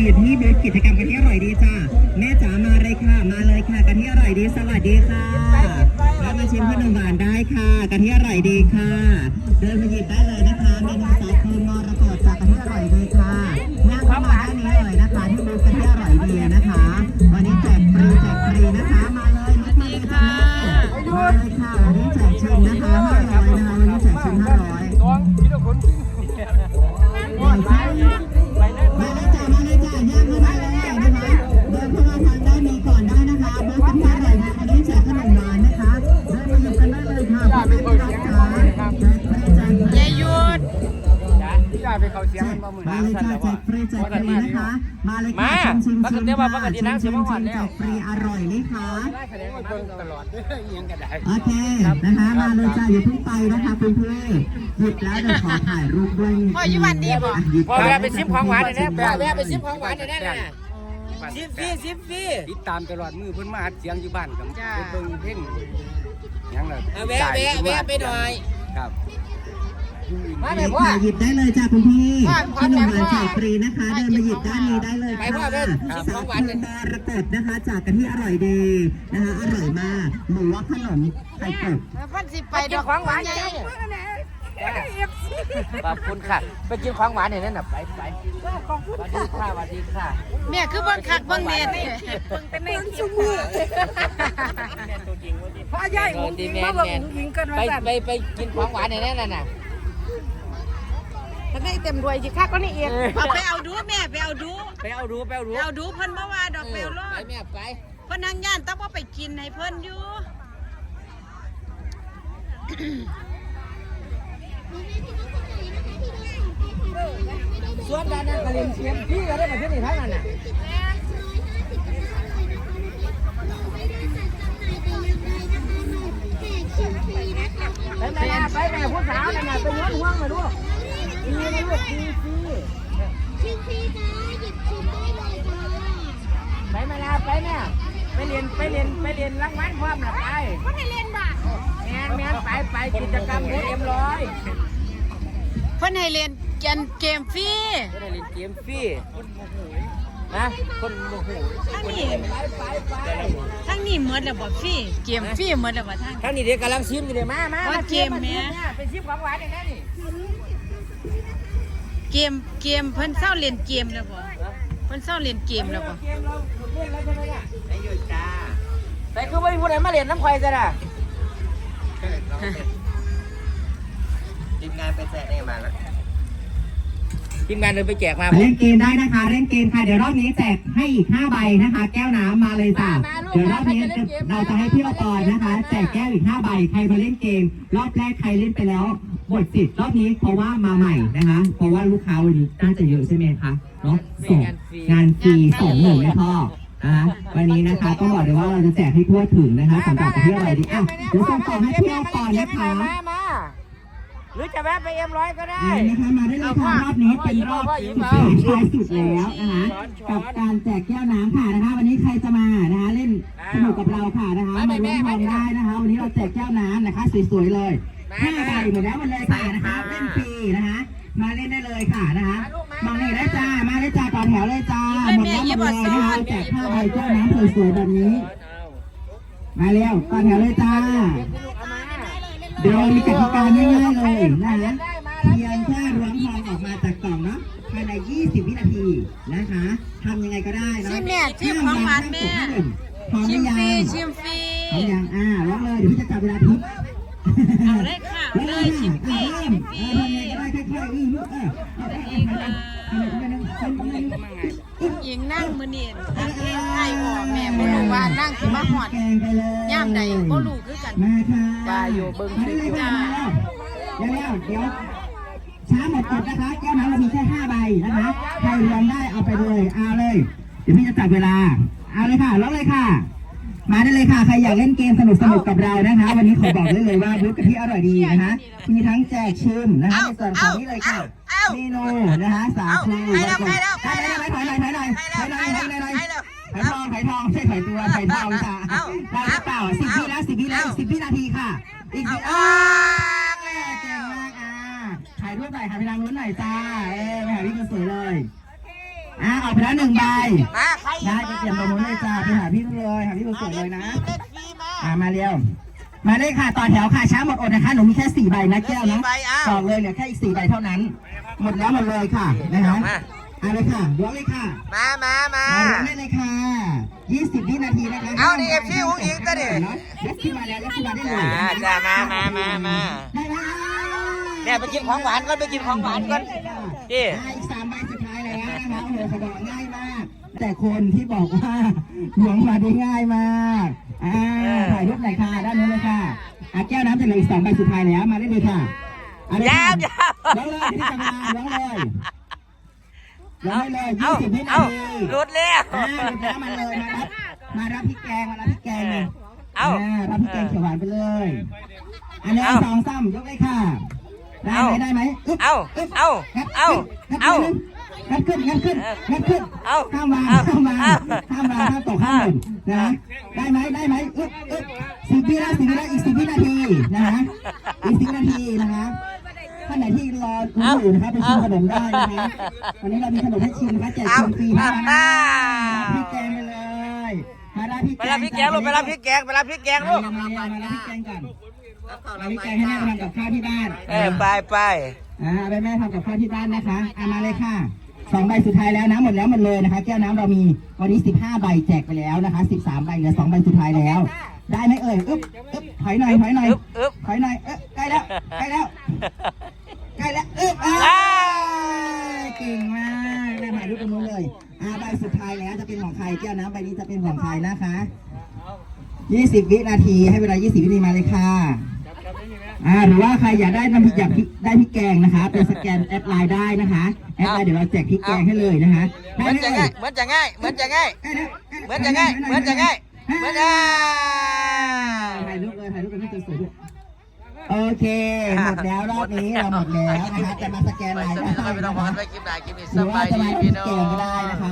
รีอยู่ที่บูธกิจกรรมกันที่อร่อยดีจ้าแม่จ๋ามาเลยค่ะ มาเลยค่ะกันที่อร่อยดีสวัสดีค่ะแล้วมาชิมขนมหวานได้ค่ะกันที่อร่อยดีค่ะ เขาเสียงมันมาหมื่นมาเลยจ้าแจกฟรีแจกฟรีนะคะมาเลยค่ะชิมชิมชิมค่ะชิมชิมชิมแจกฟรีอร่อยเลยค่ะได้คะแนนมาเบิ่งตลอดเด้อยังก็ได้โอเคนะคะมาเลยจ้าอย่าเพิ่งไปนะคะคุณพี่หยิบแล้วเดี๋ยวขอถ่ายรูปด้วยพ่ออยู่วันดีบ่ะหยิบพ่อแม่ไปซิมของหวานเลยนะแม่แม่ไปซิมของหวานในนั้นน่ะซิมฟรีซิมฟรีติดตามตลอดมือเพิ่นมาอัดเสียงอยู่บ้านกับจ้าเบิ่งเพลงยังล่ะเอาแวะแวะแวะไปหน่อยครับ มาไหนเลยพ่อค่ะหยิบได้เลยจ้าคุณพี่พ่อขนมหวานพ่อแจกฟรีนะคะ เดินมาหยิบด้านนี้ได้เลยไปค่ะพ่อเดินสาของหคูวานเลยมรกตนะคะ จากกันที่อร่อยดีนะคะอร่อยมากหมูว่าขนมไข่เป็ดพันสิไปดอกของหวานใหญ่ขอบคุณค่ะ ไปกินของหวานเนี่ยนั่นน่ะไปไปสวัสดีค่ะสวัสดีค่ะแม่คือเบิ่งคักเบิ่งเน็ตนี่เบิ่งแต่ในคลิปมือพ่อใหญ่ผมกินมาบอกผมกินกันไปไปไปกินของหวานเนี่ยนั่นน่ะ ถ้าได้เต็มรวยสิคักก็นี่เองเอาไปเอาดูแม่ไปเอาดูไปเอาดูไปเอาดูไปเอาดูเพิ่นบ่ว่าดอกไปเอารอไปดแม่ไปเพิ่นนั่งย่านต้องบ่ไปกินให้เพิ่นอยู่ส่วนด้านนั้นก็เล่นเสียงพี่ก็ได้มาที่นี่ทั้งนั้นน่ะ ดีนะลูกดีสิชิมฟรีจ้าหยิบชิมได้เลยจ้าไปแม่ลาไปแม่ไปเรียนไปเรียนไปเรียนรางวัลพร้อมน่ะไปก็ให้เล่นบ่ะแม่นแม่นไปไปกิจกรรมเอ็มร้อยเพิ่นให้เล่นเกมเกมฟรีก็ได้เล่นเกมฟรีนะคนโมโหทั้งนี้ไปไปไปทั้งนี้หมดแล้วบ่ฟรีเกมฟรีหมดแล้วบ่ทั้งท่านนี่เด็กกำลังชิมอยู่เลยมามาว่าเกมแม่ไปชิมของหวานอย่างนี้นี่ เกมเกมเพิ่นเศร้าเล่นเกมแล้วบ่เพิ่นเศร้าเล่นเกมแล้วบ่เกมเราเล่นแล้วใช่ไหมเนี่ยไปอยู่จ้าแต่คือไม่มีผู้ใดมาเล่นน้ำควายจ้ะน่ะทีมงานไปแจกได้มาแล้ว ทีมงานเดินไปแจกมามาเล่นเกมได้นะคะเล่นเกมค่ะเดี๋ยวรอบนี้แจกให้อีก5ใบนะคะ แก้วน้ำมาเลยจ้ะเดี๋ยวรอบนี้เราจะให้พี่อปอยนะคะ แจกแก้วอีก5ใบใครมาเล่นเกม รอบแรกใครเล่นไปแล้วหมดสิทธิ์รอบนี้เพราะว่ามาใหม่นะคะ เพราะว่าลูกค้าวันนี้น่าจะเยอะใช่ไหมคะเนาะสองงานฟรีสองหนึ่งไม่พอนะคะวันนี้นะคะต้องบอกเลยว่าเราจะแจกให้ทั่วถึงนะคะสำหรับประเทศอะไรดีอะเดี๋ยวส่งต่อให้พี่อปอยนะคะ มามา หรือจะแวะไปเอ็มร้อยก็ได้นี่นะคะมาได้เลยค่ะรอบนี้เป็นรอบสุดท้ายสุดแล้วนะคะกับการแจกแก้วน้ำค่ะนะคะ วันนี้ใครจะมานะคะเล่นสนุกกับเราค่ะนะคะมาร่วมทองได้นะคะ วันนี้เราแจกแก้วน้ำนะคะสวยๆเลยห้าใบหมดแล้วหมดเลยค่ะนะคะเล่นฟรีนะคะ มาเล่นได้เลยค่ะนะคะมาเลยได้จ้ามาได้จ้าต่อแถวเลยจ้าหมดแล้วหมดเลยนะคะแจกห้าใบแก้วน้ำสวยๆแบบนี้ มาเร็วต่อแถวเลยจ้า เดี๋ยวเรามีกติกาง่ายๆเลยนะคะเพียงแค่ล้วงทองออกมาจากกล่องเนาะภายใน 20 วินาทีนะคะทำยังไงก็ได้เนาะชิมแม่ชิมของหวานแม่พร้อมหชิรืมอยังฟรีชิมฟรีพร้อมยังอ่าร้องเลยเดี๋ยวพี่จะจับเวลาทิพย์เอาเลยค่ะเอาเลยชิมฟรีเริ่ชิมมฟเอรีอทำยังไงก็ได้ค่อยๆอือเออเอาไปเอาไปเอาไปเอาไป หญิงนั่งมื้อนี้อันนี้ให้ออกแม่บ่รู้ว่านั่งสิมาฮอดย่ามใดบ่รู้คือกันมาค่าอยู่เบิ่งมาได้เลยค่ะมาแล้วเดี๋ยวช้าหมดกดนะคะแก้วน้ำเรามีแค่ห้าใบนะคะใครรวมได้เอาไปเลยเอาเลย เดี๋ยวพี่จะจับเวลาเอาเลยค่ะล็อกเลยค่ะ มาได้เลยค่ะใครอยากเล่นเกมสนุกสนุกกับเรานะคะ วันนี้ขอบอกได้เลยว่าบูธกะทิอร่อยดีนะคะมีทั้งแจกชิมนะคะในส่วนของนี่เลยค่ะ เมนูนะคะสาคูแล้วก็ใครได้ไหมถอยหน่อยถอยหน่อยถอยหน่อยถอยหน่อยถอยหน่อยไผ่ทองไผ่ทองไม่ใช่ไผ่ตัวไผ่ทองค่ะได้หรือเปล่าสิบวิแล้วสิบวิแล้วสิบวินาทีค่ะ อีกสิบอ่าเก่งมากอ่าใครายรูปหน่อยหาไปทางนู้นหน่อยจ้าเออไปหาพี่คนสวยเลยอะออกไปแล้วหนึ่งใบมาใครได้ไปเตรียมตรงนู้นเลยจ้าไปหาพี่เลยหาพี่คนสวยเลยนะเล่นฟรีมาอะมาเร็วมาเลยค่ะต่อแถวค่ะช้าหมดอดนะคะหนูมีแค่สี่ใบนะแก้วนะสี่ใบอ้าวต่อเลยเหลือแค่อีกสี่ใบเท่านั้น หมดแล้วหมดเลยค่ะนะคะอะเลยค่ะล้วงเลยค่ะ มามามามาล้วงได้เลยค่ะยี่สิบวินาทีนะคะเอานี่ FC อุ้งอิงซะดิยัดขึ้นมาแล้วยัดขึ้นมาได้เลยอ่าจ้ามามามามาได้แล้วเนี่ยไปกินของหวานก่อนไปกินของหวานก่อนนี่ได้อีกสามใบสุดท้ายแล้วนะคะโอ้โหเขาบอกง่ายมาก แต่คนที่บอกว่าหลวงมาได้ง่ายมากอ่าถ่ายรูปหน่อยค่ะด้านนู้นเลยค่ะอะแก้วน้ำจะเหลืออีกสองใบสุดท้ายแล้วมาได้เลยค่ะเอเลยยาค่ะวยา วล้วงเลยที่จะมาล้วงเลยล้วงได้เลยเอายี่สิบวินาเอาทีหลุดแล้วอ่าหลุดแล้วมาเลยมารับมารับพริกแกงมารับพริกแกงเลยเอา รับพริกแกงเขียวหวานไปเลยอันนี้เอาสองซ้ำยกเลยค่ะได้เอาไหมได้ไหมอึ๊บเอาอึ๊บเอางัดเอาขึ้นงัดขึ้นงัดขึ้นงัดขึ้นเอาห้ามวางเอาห้ามวางเอาห้ามวางห้ามตกห้ามหล่นนะได้ไหมได้ไหมอึ๊บอึ๊บสิบวินาทีนะอีกสิบวินาทีนะฮะอีกสิบวินาทีนะคะ ท่านไหนที่รอคุณอยู่นะคะไปชิมขนมได้นะคะวันนี้เรามีขนมให้ชิมนะคะแจกเอาชิมฟรีนะอ่าพริกแกงไปเลยมารับพริกไปแกงรับพริกแกงลูกไปรับพริกแกงไปรับพริกแกงลูกมามามารับพริกแกงก่อนรับพริกแกงให้แม่ทำกับข้าวที่บ้านเออไปไปอ่าไปแม่ทำกับข้าวที่บ้านนะคะอ่ามาเลยค่ะสองใบสุดท้ายแล้วนะหมดแล้วหมดเลยนะคะ แก้วน้ำเรามีวันนี้สิบห้าใบแจกไปแล้วนะคะสิบสามใบเหลือสองใบสุดท้ายแล้ว ได้ไหมเอ่ยอึ๊บอึ๊บถอยหน่อยถอยหน่อยอึ๊บอึ๊บถอยหน่อยเอ๊ะใกล้แล้วใกล้แล้วใกล้แล้ว ป็นของใครนะคะยี่สิบวินาที ให้เวลายี่สิบวินาทีมาเลยค่ะอ่าหรือว่าใครอยากได้น้ำพริกอยากพิได้พริกแกงนะคะเป็นสแกนแอดไลน์ได้นะคะแอดไลน์เดี๋ยวเราแจกพริกแกงให้เลยนะคะเหมือนจะง่ายเหมือนจะง่ายเหมือนจะง่ายใกล้แล้วเหมือนจะง่ายเหมือนจะง่ายเหมือนจะถ่ายรูปเลยถ่ายรูปกันให้สวยๆด้วยโอเค หมดแล้วรอบนี้เราหมดแล้วนะคะแต่มาสแกนไลน์ได้ไม่ต้องบอนไปคลิปไหนคลิปนี้หสรือว่าบายจะดีมาได้พริพี่กน้อแกงก็ได้นะคะ